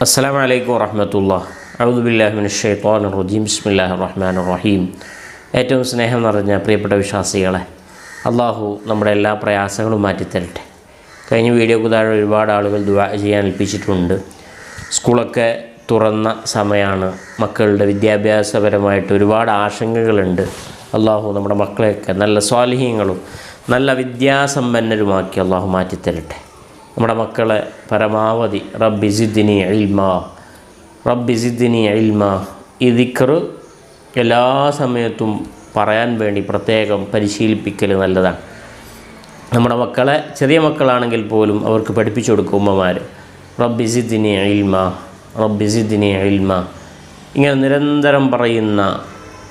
അസ്സാം വലൈക്കും വറഹമത്തുള്ള അഴുദുബില്ലാഹിമിൻ ഷെയ്ത്താൻ റജീം. ബിസ്മില്ലാഹി റഹ്മാൻ റഹീം. ഏറ്റവും സ്നേഹം നിറഞ്ഞ പ്രിയപ്പെട്ട വിശ്വാസികളെ അള്ളാഹു നമ്മുടെ എല്ലാ പ്രയാസങ്ങളും മാറ്റിത്തരട്ടെ. കഴിഞ്ഞ വീഡിയോ താഴെ ഒരുപാട് ആളുകൾ ദുവാ ചെയ്യാൻ ഏൽപ്പിച്ചിട്ടുണ്ട്. സ്കൂളൊക്കെ തുറന്ന സമയമാണ് മക്കളുടെ വിദ്യാഭ്യാസപരമായിട്ട് ഒരുപാട് ആശങ്കകളുണ്ട്. അള്ളാഹു നമ്മുടെ മക്കളെയൊക്കെ നല്ല സ്വാലിഹ്യങ്ങളും നല്ല വിദ്യാസമ്പന്നരുമാക്കി അള്ളാഹു മാറ്റിത്തരട്ടെ. നമ്മുടെ മക്കളെ പരമാവധി റബ്ബിസിദ്ദിനി ഇൽമ റബ്ബിസിദ്ദിനി ഇൽമ ഈ ദിക്കർ എല്ലാ സമയത്തും പറയാൻ വേണ്ടി പ്രത്യേകം പരിശീലിപ്പിക്കൽ നല്ലതാണ്. നമ്മുടെ മക്കളെ ചെറിയ മക്കളാണെങ്കിൽ പോലും അവർക്ക് പഠിപ്പിച്ചു കൊടുക്കും ഉമ്മമാർ റബ്ബിസിദ്ദിനി ഇൽമ റബ്ബിസിദ്ദിനി ഇൽമ. ഇങ്ങനെ നിരന്തരം പറയുന്ന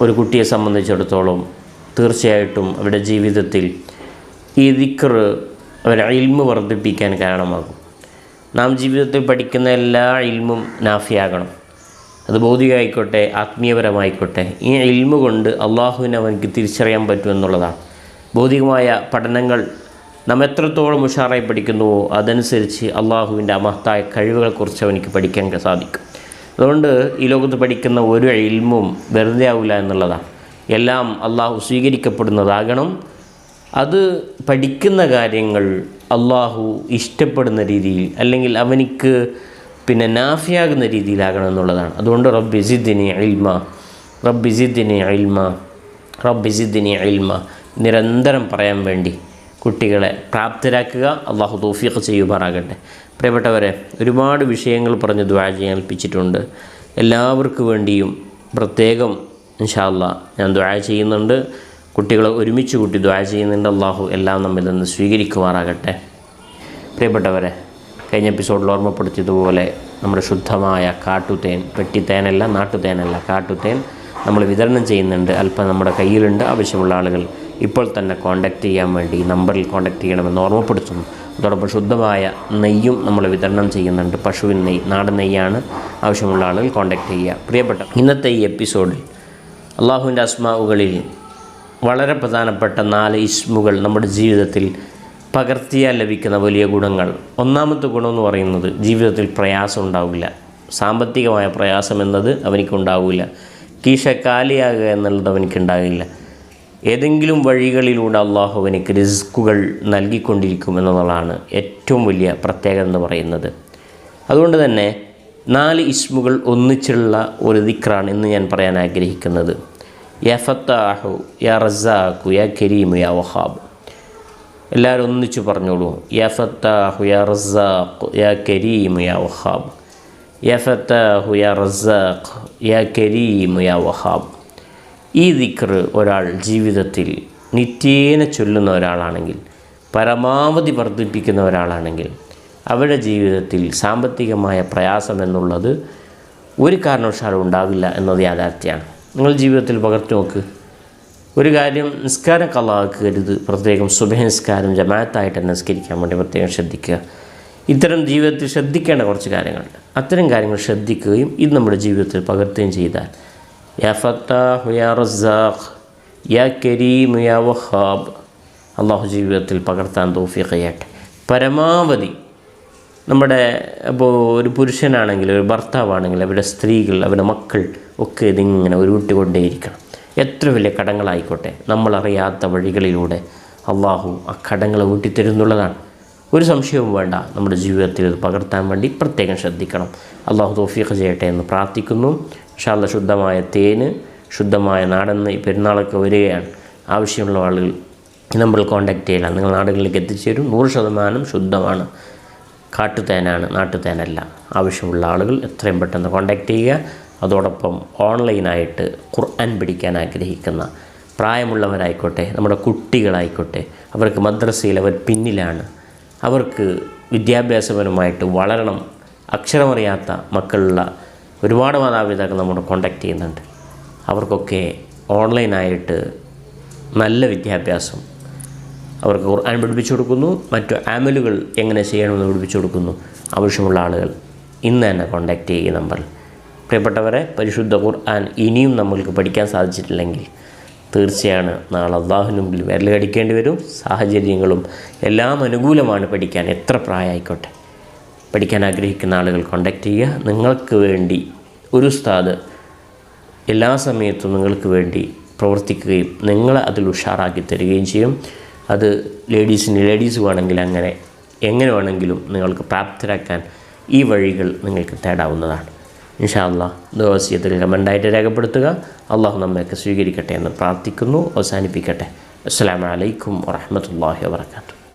ഒരു കുട്ടിയെ സംബന്ധിച്ചിടത്തോളം തീർച്ചയായിട്ടും അവരുടെ ജീവിതത്തിൽ ഈ ദിക്റ് അവരെ ഇൽമ് വർദ്ധിപ്പിക്കാൻ കാരണമാകും. നാം ജീവിതത്തിൽ പഠിക്കുന്ന എല്ലാ ഇൽമും നാഫിയാകണം. അത് ഭൗതികമായിക്കോട്ടെ ആത്മീയപരമായിക്കോട്ടെ. ഈ ഇൽമു കൊണ്ട് അള്ളാഹുവിനെ അവനക്ക് തിരിച്ചറിയാൻ പറ്റുമെന്നുള്ളതാണ് ഭൗതികമായ പഠനങ്ങൾ നാം എത്രത്തോളം ഉഷാറായി പഠിക്കുന്നുവോ അതനുസരിച്ച് അള്ളാഹുവിന്റെ അമഹത്തായ കഴിവുകളെക്കുറിച്ച് അവനിക്ക് പഠിക്കാൻ സാധിക്കും. അതുകൊണ്ട് ഈ ലോകത്ത് പഠിക്കുന്ന ഒരു ഇൽമും വെറുതെ ആവില്ല എന്നുള്ളതാണ്. എല്ലാം അള്ളാഹു സ്വീകരിക്കപ്പെടുന്നതാകണം. അത് പഠിക്കുന്ന കാര്യങ്ങൾ അള്ളാഹു ഇഷ്ടപ്പെടുന്ന രീതിയിൽ അല്ലെങ്കിൽ അവനിക്ക് പിന്നെ നാഫിയാകുന്ന രീതിയിലാകണം എന്നുള്ളതാണ്. അതുകൊണ്ട് റബ്ബി റബ്ബിസിദ്ദിനി ഇൽമ അൽമ റബ്ബി സിദ്ദിനി ഇൽമ. നിരന്തരം പറയാൻ വേണ്ടി കുട്ടികളെ പ്രാപ്തരാക്കുക അള്ളാഹു തോഫിയൊക്കെ ചെയ്യുമാറാകട്ടെ. പ്രിയപ്പെട്ടവരെ ഒരുപാട് വിഷയങ്ങൾ പറഞ്ഞ് ദ്വാ ചെയ്യാൻ ഏൽപ്പിച്ചിട്ടുണ്ട് എല്ലാവർക്കും വേണ്ടിയും പ്രത്യേകം ഇൻഷാല്ല ഞാൻ ദ്വാ ചെയ്യുന്നുണ്ട്. കുട്ടികളെ ഒരുമിച്ച് കൂട്ടി ദ്വാ ചെയ്യുന്നുണ്ട്. അള്ളാഹു എല്ലാം നമ്മിൽ നിന്ന് സ്വീകരിക്കുമാറാകട്ടെ. പ്രിയപ്പെട്ടവരെ കഴിഞ്ഞ എപ്പിസോഡിൽ ഓർമ്മപ്പെടുത്തിയതുപോലെ നമ്മുടെ ശുദ്ധമായ കാട്ടുതേൻ പെട്ടിത്തേനല്ല നാട്ടുതേനല്ല കാട്ടുതേൻ നമ്മൾ വിതരണം ചെയ്യുന്നുണ്ട്. അല്പം നമ്മുടെ കയ്യിലുണ്ട്. ആവശ്യമുള്ള ആളുകൾ ഇപ്പോൾ തന്നെ കോൺടാക്റ്റ് ചെയ്യാൻ വേണ്ടി നമ്പറിൽ കോൺടാക്റ്റ് ചെയ്യണമെന്ന് ഓർമ്മപ്പെടുത്തുന്നു. അതോടൊപ്പം ശുദ്ധമായ നെയ്യും നമ്മൾ വിതരണം ചെയ്യുന്നുണ്ട്. പശുവിൻ നെയ്യ് നാടൻ നെയ്യാണ് ആവശ്യമുള്ള ആളുകൾ കോൺടാക്റ്റ് ചെയ്യുക. പ്രിയപ്പെട്ട ഇന്നത്തെ ഈ എപ്പിസോഡിൽ അള്ളാഹുവിന്റെ അസ്മാവുകളിൽ വളരെ പ്രധാനപ്പെട്ട നാല് ഇസ്മുകൾ നമ്മുടെ ജീവിതത്തിൽ പകർത്തിയാൽ ലഭിക്കുന്ന വലിയ ഗുണങ്ങൾ. ഒന്നാമത്തെ ഗുണമെന്ന് പറയുന്നത് ജീവിതത്തിൽ പ്രയാസം ഉണ്ടാവില്ല. സാമ്പത്തികമായ പ്രയാസം എന്നത് അവനിക്കുണ്ടാവില്ല. കീശ കാലിയാകുക എന്നുള്ളത് അവനിക്കുണ്ടാകില്ല. ഏതെങ്കിലും വഴികളിലൂടെ അള്ളാഹു അവനിക്ക് റിസ്കുകൾ നൽകിക്കൊണ്ടിരിക്കും എന്നുള്ളതാണ് ഏറ്റവും വലിയ പ്രത്യേകത എന്ന് പറയുന്നത്. അതുകൊണ്ട് തന്നെ നാല് ഇസ്മുകൾ ഒന്നിച്ചുള്ള ഒരു ദിക്റാണ് ഇന്ന് ഞാൻ പറയാൻ ആഗ്രഹിക്കുന്നത്. യ ഫത്താഹു യാ റസാഖു യാ കരീമു യാ വഹാബ്. എല്ലാവരും ഒന്നിച്ചു പറഞ്ഞോളൂ. യാ ഫത്താഹു യാ റസാഖ് യാ കരീമു യാ വഹാബ്. യാ ഫത്താഹു യാ റസാഖ് യാ കരീമു യാ വഹാബ്. ഈ ദിക്റ് ഒരാൾ ജീവിതത്തിൽ നിത്യേന ചൊല്ലുന്ന ഒരാളാണെങ്കിൽ പരമാവധി വർദ്ധിപ്പിക്കുന്ന ഒരാളാണെങ്കിൽ അവരുടെ ജീവിതത്തിൽ സാമ്പത്തികമായ പ്രയാസം എന്നുള്ളത് ഒരു കാരണവശാലും ഉണ്ടാവില്ല എന്നത് യാഥാർത്ഥ്യമാണ്. നിങ്ങൾ ജീവിതത്തിൽ പകർത്തി നോക്ക്. ഒരു കാര്യം നിസ്കാരം കള്ളാക്കരുത് പ്രത്യേകം സുഭനിസ്കാരം ജമാഅത്തായിട്ട് നിസ്കരിക്കാൻ വേണ്ടി പ്രത്യേകം ശ്രദ്ധിക്കുക. ഇത്തരം ജീവിതത്തിൽ ശ്രദ്ധിക്കേണ്ട കുറച്ച് കാര്യങ്ങളുണ്ട്. അത്തരം കാര്യങ്ങൾ ശ്രദ്ധിക്കുകയും ഇത് നമ്മുടെ ജീവിതത്തിൽ പകർത്തുകയും ചെയ്താൽ യാ യാ അള്ളാഹു ജീവിതത്തിൽ പകർത്താൻ തോഫിഖ് ചെയ്യട്ടെ. പരമാവധി നമ്മുടെ ഇപ്പോൾ ഒരു പുരുഷനാണെങ്കിൽ ഒരു ഭർത്താവാണെങ്കിൽ അവരുടെ സ്ത്രീകൾ അവരുടെ മക്കൾ ഒക്കെ ഇതിങ്ങനെ ഉരുവിട്ടുകൊണ്ടേയിരിക്കണം. എത്ര വലിയ കടങ്ങളായിക്കോട്ടെ നമ്മളറിയാത്ത വഴികളിലൂടെ അള്ളാഹു ആ കടങ്ങൾ വീട്ടിത്തരുന്നുള്ളതാണ് ഒരു സംശയവും വേണ്ട നമ്മുടെ ജീവിതത്തിൽ ഇത് പകർത്താൻ വേണ്ടി പ്രത്യേകം ശ്രദ്ധിക്കണം. അള്ളാഹു തോഫീഖ് ചെയ്യട്ടെ എന്ന് പ്രാർത്ഥിക്കുന്നു. ഷാല്ല ശുദ്ധമായ തേന് ശുദ്ധമായ നാടൻ ഈ പെരുന്നാളൊക്കെ വരികയാണ്. ആവശ്യമുള്ള ആളുകൾ നമ്മൾ കോൺടാക്റ്റ് ചെയ്യലാണ് നിങ്ങൾ നാടുകളിലേക്ക് എത്തിച്ചേരും. നൂറ് ശതമാനം ശുദ്ധമാണ്. കാട്ടുതേനാണ് നാട്ടുതേനല്ല. ആവശ്യമുള്ള ആളുകൾ എത്രയും പെട്ടെന്ന് കോൺടാക്റ്റ് ചെയ്യുക. അതോടൊപ്പം ഓൺലൈനായിട്ട് ഖുർആൻ പിടിക്കാൻ ആഗ്രഹിക്കുന്ന പ്രായമുള്ളവരായിക്കോട്ടെ നമ്മുടെ കുട്ടികളായിക്കോട്ടെ അവർക്ക് മദ്രസയിൽ അവർ പിന്നിലാണ്. അവർക്ക് വിദ്യാഭ്യാസപരമായിട്ട് വളരണം. അക്ഷരമറിയാത്ത മക്കളുള്ള ഒരുപാട് മാതാപിതാക്കൾ നമ്മൾ കോൺടാക്റ്റ് ചെയ്യുന്നുണ്ട്. അവർക്കൊക്കെ ഓൺലൈനായിട്ട് നല്ല വിദ്യാഭ്യാസം അവർക്ക് ഖുർആൻ പഠിപ്പിച്ചു കൊടുക്കുന്നു. മറ്റു ആമലുകൾ എങ്ങനെ ചെയ്യണമെന്ന് പഠിപ്പിച്ചു കൊടുക്കുന്നു. ആവശ്യമുള്ള ആളുകൾ ഇന്ന് തന്നെ കോൺടാക്റ്റ് ചെയ്യുക ഈ നമ്പറിൽ പ്രിയപ്പെട്ടവരെ പരിശുദ്ധ ഖുർആൻ ഇനിയും നമ്മൾക്ക് പഠിക്കാൻ സാധിച്ചിട്ടില്ലെങ്കിൽ തീർച്ചയാണ് നാളെ അള്ളാഹുവിന് മുമ്പിൽ വിരൽ കടിക്കേണ്ടി വരും. സാഹചര്യങ്ങളും എല്ലാം അനുകൂലമാണ് പഠിക്കാൻ. എത്ര പ്രായമായിക്കോട്ടെ. പഠിക്കാൻ ആഗ്രഹിക്കുന്ന ആളുകൾ കോൺടാക്റ്റ് ചെയ്യുക. നിങ്ങൾക്ക് വേണ്ടി ഒരു ഉസ്താദ് എല്ലാ സമയത്തും നിങ്ങൾക്ക് വേണ്ടി പ്രവർത്തിക്കുകയും നിങ്ങളെ അതിൽ ഉഷാറാക്കി തരികയും ചെയ്യും. അത് ലേഡീസിന് ലേഡീസ് വേണമെങ്കിൽ അങ്ങനെ എങ്ങനെ വേണമെങ്കിലും നിങ്ങൾക്ക് പ്രാപ്തരാക്കാൻ ഈ വഴികൾ നിങ്ങൾക്ക് തേടാവുന്നതാണ്. ഇൻഷാ അള്ളാഹ് ദോസ്യത്തിൽ കമന്റായിട്ട് രേഖപ്പെടുത്തുക. അള്ളാഹു നമ്മയൊക്കെ സ്വീകരിക്കട്ടെ എന്ന് പ്രാർത്ഥിക്കുന്നു അവസാനിപ്പിക്കട്ടെ. അസ്സാം വലൈക്കും വാഹമത്തല്ലാഹി വാത്തു